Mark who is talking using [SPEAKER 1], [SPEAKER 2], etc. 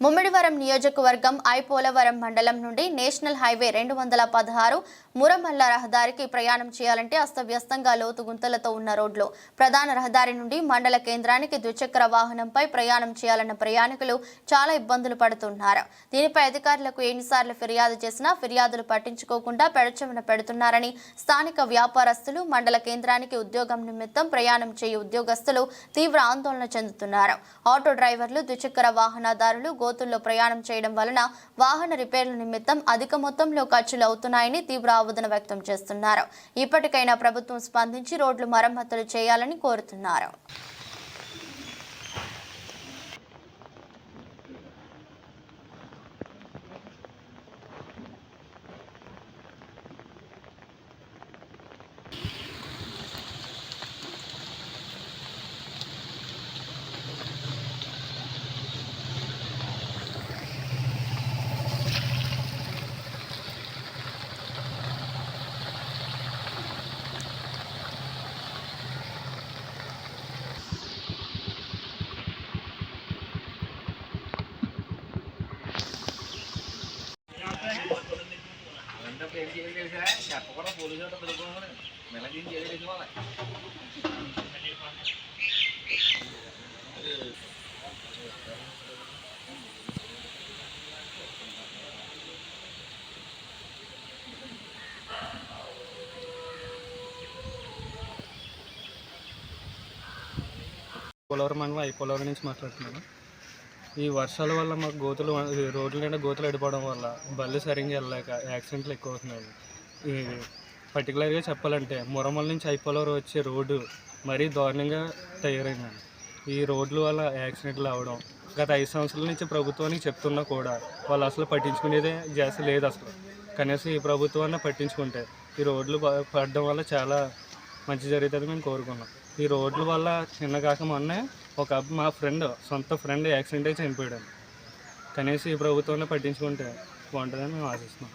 [SPEAKER 1] ముమ్మిడివరం నియోజకవర్గం ఐపోలవరం మండలం నుండి నేషనల్ హైవే రెండు వందల పదహారు మురమల్ల రహదారికి ప్రయాణం చేయాలంటే అస్తవ్యస్తంగా లోతు గుంతలతో ఉన్న రోడ్లు. ప్రధాన రహదారి నుండి మండల కేంద్రానికి ద్విచక్ర వాహనంపై ప్రయాణం చేయాలన్న ప్రయాణికులు చాలా ఇబ్బందులు పడుతున్నారు. దీనిపై అధికారులకు ఎన్నిసార్లు ఫిర్యాదు చేసినా ఫిర్యాదులు పట్టించుకోకుండా పెడచెవిన పెడుతున్నారని స్థానిక వ్యాపారస్తులు మండల కేంద్రానికి ఉద్యోగం నిమిత్తం ప్రయాణం చేయు ఉద్యోగస్తులు తీవ్ర ఆందోళన చెందుతున్నారు. ఆటో డ్రైవర్లు ద్విచక్ర వాహనదారులు కోతుల్లో ప్రయాణం చేయడం వలన వాహన రిపేర్ల నిమిత్తం అధిక మొత్తంలో ఖర్చులు అవుతున్నాయని తీవ్ర ఆవేదన వ్యక్తం చేస్తున్నారు. ఇప్పటికైనా ప్రభుత్వం స్పందించి రోడ్లు మరమ్మతులు చేయాలని కోరుతున్నారు.
[SPEAKER 2] అలాంటప్పుడు చెప్పకుండా పోలీసు వాళ్ళు తిరుగుకోమని మెల్లగా వాళ్ళ
[SPEAKER 3] పోలవరం మండలం నుంచి మాట్లాడుతున్నాను. ఈ వర్షాల వల్ల మాకు గోతులు రోడ్ల నిండా గోతులు అడిపోవడం వల్ల బళ్ళు సరిగ్గా వెళ్ళలేక యాక్సిడెంట్లు ఎక్కువ అవుతున్నాయి ఈ పర్టికులర్గా చెప్పాలంటే మురమల నుంచి ఐపోలవరం వచ్చే రోడ్డు మరీ దారుణంగా తయారైందండి. ఈ రోడ్ల వల్ల యాక్సిడెంట్లు అవడం గత ఐదు సంవత్సరాల నుంచి ప్రభుత్వానికి చెప్తున్నా కూడా వాళ్ళు అసలు పట్టించుకునేదే జాస్తి లేదు అసలు. కనీసం ఈ ప్రభుత్వాన్ని పట్టించుకుంటే ఈ రోడ్లు ప- పడడం వల్ల చాలా మంచి జరుగుతుంది మేము కోరుకున్నాం. ఈ రోడ్ల వల్ల నిన్న కాక మొన్నే ఒక మా ఫ్రెండ్ సొంత ఫ్రెండ్ యాక్సిడెంట్ అయి చనిపోయాడు కనీసం ఈ ప్రభుత్వాన్ని పట్టించుకుంటే బాగుంటుందని మేము ఆశిస్తున్నాం.